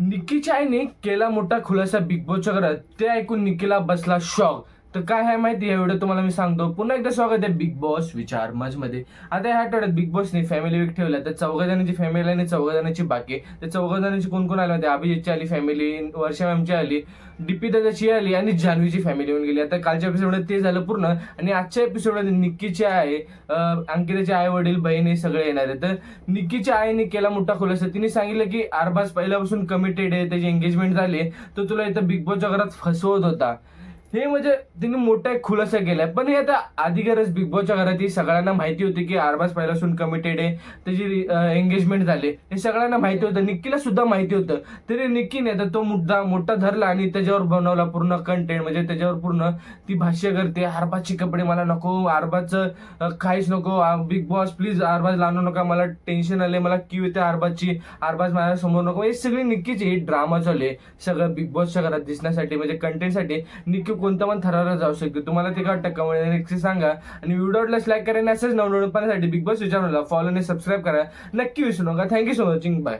निक्कीच्या आईने केला मोठा खुलासा बिग बॉसच्या घरात. ते ऐकून निक्कीला बसला शॉक तर काय आहे माहिती आहे? एवढं तुम्हाला मी सांगतो. पुन्हा एकदा स्वागत आहे बिग बॉस विचारमध्ये आता ह्या आठवड्यात बिग बॉसने फॅमिली वीक ठेवला तर चौघा जणांची फॅमिली आणि चौघा जणांची बाकी तर चौघा जणांची कोण कोण आले होते? अभिजितची आली फॅमिली वर्षा मॅमची आली डीपी दादाची आली आणि जान्हवीची फॅमिली येऊन गेली. आता कालच्या एपिसोडमध्ये ते झालं पूर्ण आणि आजच्या एपिसोडमध्ये निक्कीची आहे अं, अंकिताचे आई वडील बहीण हे सगळे येणार आहे तर निक्कीच्या आईने केला मोठा खुलासा. तिने सांगितलं की आरबाज पहिल्यापासून कमिटेड आहे त्याची एंगेजमेंट झाली तर तुला इथं बिग बॉसच्या घरात फसवत होता. हे म्हणजे तिने मोठा एक खुलासा केलाय. पण हे आता आधी गरज बिग बॉसच्या घरात सगळ्यांना माहिती होती की आरबाज पहिल्यापासून कमिटेड आहे. त्याची एंगेजमेंट झाली. हे सगळ्यांना माहिती होतं. निक्कीला सुद्धा माहिती होतं. तरी निक्कीने तर तो मुद्दा मोठा धरला आणि त्याच्यावर बनवला पूर्ण कंटेंट म्हणजे त्याच्यावर पूर्ण ती भाष्य करते आरबाजचे कपडे मला नको आरबाजचं काहीच नको. बिग बॉस प्लीज आरबाज लावू नका. मला टेन्शन आले मला क्यू येते आरबाजची आरबाज माझ्यासमोर नको. हे सगळी निक्कीची ड्रामा चालू आहे. सगळं बिग बॉसच्या घरात दिसण्यासाठी म्हणजे कंटेंटसाठी निक्की कोणता पण थराला जाऊ शकते तुम्हाला ते काय वाटतं कमेंट म्हणजे नक्की सांगा. आणि व्हिडिओला लाईक करा आणि असेच नवनवीन पाहण्यासाठी बिग बॉस विचार फॉलो आणि सबस्क्राईब करा. नक्की विसरू नका. Thank you so much bye